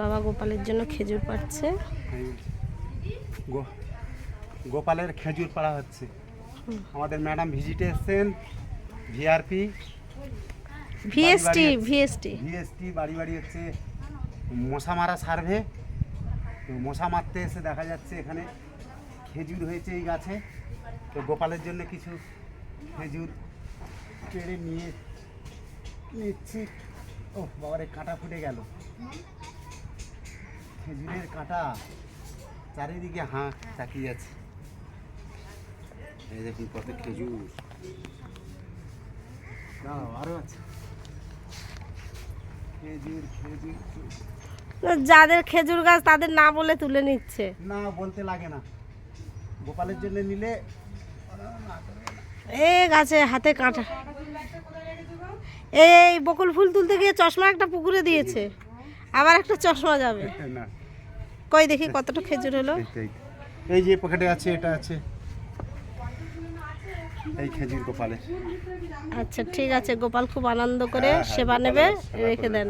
বাবা গোপালের জন্য খেজুর পাচ্ছে গোপালের খেজুর পাড়া হচ্ছে। আমাদের ম্যাডাম ভিজিটে এসছেন ভিআরপি ভিএসটি। ভিএসটি। ভিএসটি বাড়ি বাড়ি হচ্ছে মশা মারা সার্ভে। তো মশা মারতে এসে দেখা যাচ্ছে এখানে খেজুর হয়েছে এই গাছে। তো গোপালের জন্য কিছু খেজুর পেড়ে নিয়ে নিচ্ছি। ও বাবারে কাঁটা ফুটে গেল। খেজুরের কাঁটা চারিদিকে হাঁ তাকিয়ে আছে। এই দেখুন কত খেজুর। দাঁড়াও আরও আছে। খেজুর খেজুর খেজুর। যাদের খেজুর গাছ তাদের না বলে তুলে নিচ্ছে। না বলতে লাগে না। গোপালের জন্য নিলে এ গাছে হাতে কাঁটা। এই বকুল ফুল তুলতে গিয়ে চশমা একটা পুকুরে দিয়েছে। আবার একটা চশমা যাবে। না। কই দেখি কতটা খেজুর হলো? এই যে পকেটে আছে এটা আছে। এই খেজুর গোপালের। আচ্ছা ঠিক আছে। গোপাল খুব আনন্দ করে হ্যাঁ, হ্যাঁ, সেবা নেবে রেখে দেন।